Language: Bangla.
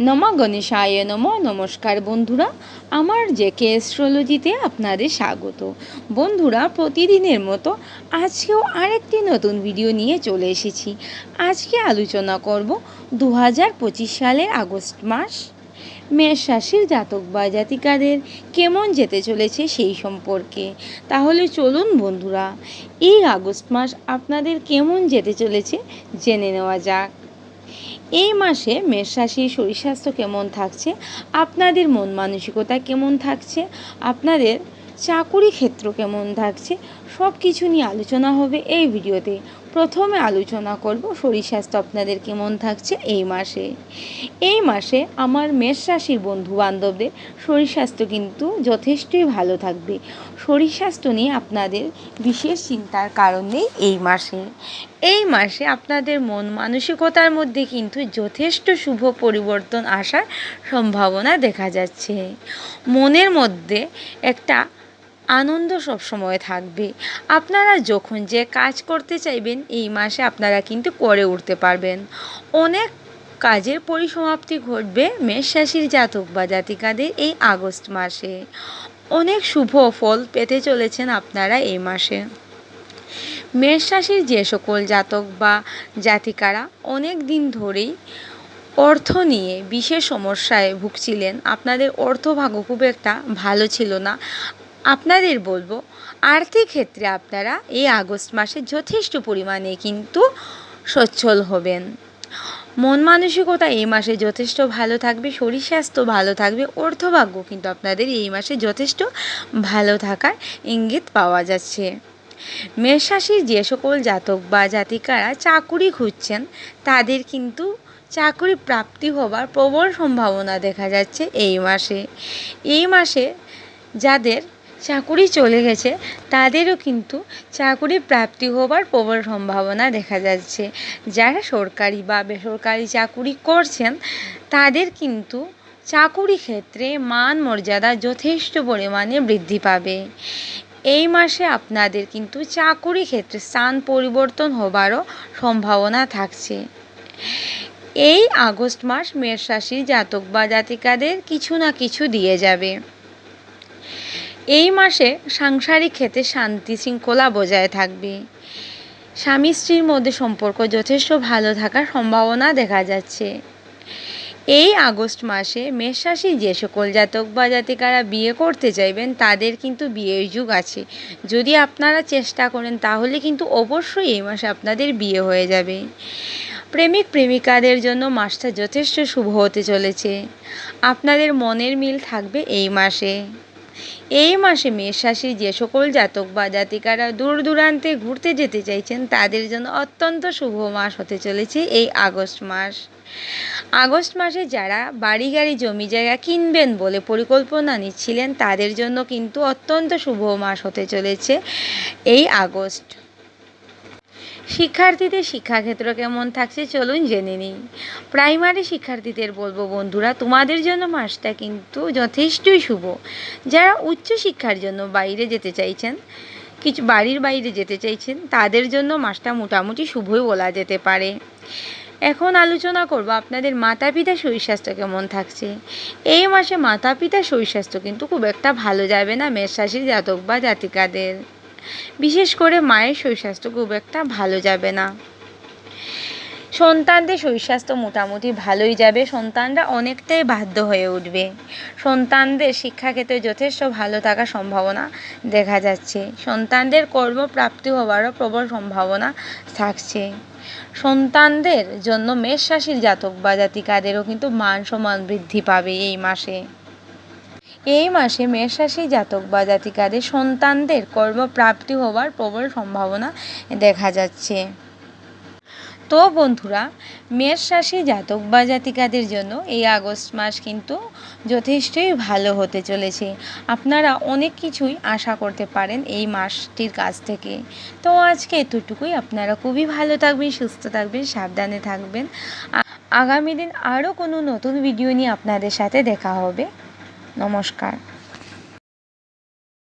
নম গণেশায়, নম নমস্কার বন্ধুরা। আমার যে কে অ্যাস্ট্রোলজিতে আপনাদের স্বাগত। বন্ধুরা, প্রতিদিনের মতো আজকেও আরেকটি নতুন ভিডিও নিয়ে চলে এসেছি। আজকে আলোচনা করব দু হাজার পঁচিশ সালের আগস্ট মাস। মেষ রাশির জাতক বা জাতিকাদের কেমন যেতে চলেছে সেই সম্পর্কে। তাহলে চলুন বন্ধুরা, এই আগস্ট মাস আপনাদের কেমন যেতে চলেছে জেনে নেওয়া যাক। এই মাসে মেষ রাশির শরীর স্বাস্থ্য কেমন থাকছে? আপনাদের মন মানসিকতা কেমন থাকছে? আপনাদের চাকুরি ক্ষেত্র কেমন থাকছে? সব কিছু নিয়ে আলোচনা হবে এই ভিডিওতে। প্রথমে আলোচনা করব শরীর স্বাস্থ্য আপনাদের কেমন থাকছে এই মাসে। এই মাসে আমার মেষ রাশির বন্ধু বান্ধবদের শরীর স্বাস্থ্য কিন্তু যথেষ্টই ভালো থাকবে। শরীর স্বাস্থ্য নিয়ে আপনাদের বিশেষ চিন্তার কারণ নেই এই মাসে। এই মাসে আপনাদের মন মানসিকতার মধ্যে কিন্তু যথেষ্ট শুভ পরিবর্তন আসার সম্ভাবনা দেখা যাচ্ছে। মনের মধ্যে একটা আনন্দ সবসময় থাকবে। আপনারা যখন যে কাজ করতে চাইবেন, এই মাসে আপনারা কিন্তু করে উঠতে পারবেন। অনেক কাজের পরিসমাপ্তি ঘটবে মেষ রাশির জাতক বা জাতিকাদের এই আগস্ট মাসে। অনেক শুভ ফল পেতে চলেছেন আপনারা এই মাসে। মেষ রাশির যে সকল জাতক বা জাতিকারা অনেক দিন ধরেই অর্থ নিয়ে বিশেষ সমস্যায় ভুগছিলেন। আপনাদের অর্থভাগ্য খুব একটা ভালো ছিল না। আপনাদের বলব, আর্থিক ক্ষেত্রে আপনারা এই আগস্ট মাসে যথেষ্ট পরিমাণে কিন্তু সচ্ছল হবেন। মন মানসিকতা এই মাসে যথেষ্ট ভালো থাকবে, শরীর স্বাস্থ্য ভালো থাকবে, অর্থভাগ্য কিন্তু আপনাদের এই মাসে যথেষ্ট ভালো থাকার ইঙ্গিত পাওয়া যাচ্ছে। মেষরাশির যে সকল জাতক বা জাতিকারা চাকুরি খুঁজছেন, তাদের কিন্তু চাকুরি প্রাপ্তি হবার প্রবল সম্ভাবনা দেখা যাচ্ছে এই মাসে। এই মাসে যাদের চাকুরি চলে গেছে, তাদেরও কিন্তু চাকুরি প্রাপ্তি হবার প্রবল সম্ভাবনা দেখা যাচ্ছে। যারা সরকারি বা বেসরকারি চাকুরি করছেন, তাদের কিন্তু চাকুরি ক্ষেত্রে মান মর্যাদা যথেষ্ট পরিমাণে বৃদ্ধি পাবে। এই মাসে আপনাদের কিন্তু চাকুরি ক্ষেত্রে স্থান পরিবর্তন হবারও সম্ভাবনা থাকছে। এই আগস্ট মাস মেষ রাশির জাতক বা জাতিকাদের কিছু না কিছু দিয়ে যাবে। এই মাসে সাংসারিক ক্ষেত্রে শান্তি শৃঙ্খলা বজায় থাকবে। স্বামী স্ত্রীর মধ্যে সম্পর্ক যথেষ্ট ভালো থাকার সম্ভাবনা দেখা যাচ্ছে। এই আগস্ট মাসে মেষ রাশি যে সকল জাতক বা জাতিকারা বিয়ে করতে চাইবেন, তাদের কিন্তু বিয়ের যুগ আছে। যদি আপনারা চেষ্টা করেন, তাহলে কিন্তু অবশ্যই এই মাসে আপনাদের বিয়ে হয়ে যাবে। প্রেমিক প্রেমিকাদের জন্য মাসটা যথেষ্ট শুভ হতে চলেছে। আপনাদের মনের মিল থাকবে এই মাসে। এই মাসে মেষ যে সকল জাতক বা জাতিকারা দূর দূরান্তে ঘুরতে যেতে চাইছেন, তাদের জন্য অত্যন্ত শুভ মাস হতে চলেছে এই আগস্ট মাস। আগস্ট মাসে যারা বাড়ি গাড়ি জমি জায়গা কিনবেন বলে পরিকল্পনা নিচ্ছিলেন, তাদের জন্য কিন্তু অত্যন্ত শুভ মাস হতে চলেছে এই আগস্ট। শিক্ষার্থীদের শিক্ষাক্ষেত্র কেমন থাকছে চলুন জেনে নিই। প্রাইমারি শিক্ষার্থীদের বলব বন্ধুরা, তোমাদের জন্য মাসটা কিন্তু যথেষ্টই শুভ। যারা উচ্চ শিক্ষার জন্য বাইরে যেতে চাইছেন, কিছু বাড়ির বাইরে যেতে চাইছেন, তাদের জন্য মাসটা মোটামুটি শুভই বলা যেতে পারে। এখন আলোচনা করব আপনাদের মাতা পিতা শরীর স্বাস্থ্য কেমন থাকছে। এই মাসে মাতা পিতা শরীর স্বাস্থ্য কিন্তু খুব একটা ভালো যাবে না মেষ রাশির জাতক বা জাতিকাদের। বিশেষ করে মায়ের শরীর স্বাস্থ্য খুব একটা ভালো যাবে না। সন্তানদের শরীর স্বাস্থ্য মোটামুটি ভালোই যাবে, সন্তানরা অনেকটাই বাধ্য হয়ে উঠবে। সন্তানদের শিক্ষাক্ষেত্রে যথেষ্ট ভালো থাকার সম্ভাবনা দেখা যাচ্ছে। সন্তানদের কর্মপ্রাপ্তি হওয়ারও প্রবল সম্ভাবনা থাকছে। সন্তানদের জন্য মেষ রাশির জাতক বা জাতিকাদেরও কিন্তু মান সম্মান বৃদ্ধি পাবে এই মাসে। এই মাসে মেষ রাশি জাতক বা জাতিকাদের সন্তানদের কর্মপ্রাপ্তি হওয়ার প্রবল সম্ভাবনা দেখা যাচ্ছে। তো বন্ধুরা, মেষ রাশি জাতক বা জাতিকাদের জন্য এই আগস্ট মাস কিন্তু যথেষ্টই ভালো হতে চলেছে। আপনারা অনেক কিছুই আশা করতে পারেন এই মাসটির কাছ থেকে। তো আজকে এতটুকুই। আপনারা খুবই ভালো থাকবেন, সুস্থ থাকবেন, সাবধানে থাকবেন। আগামী দিন আরও কোনো নতুন ভিডিও নিয়ে আপনাদের সাথে দেখা হবে। নমস্কার।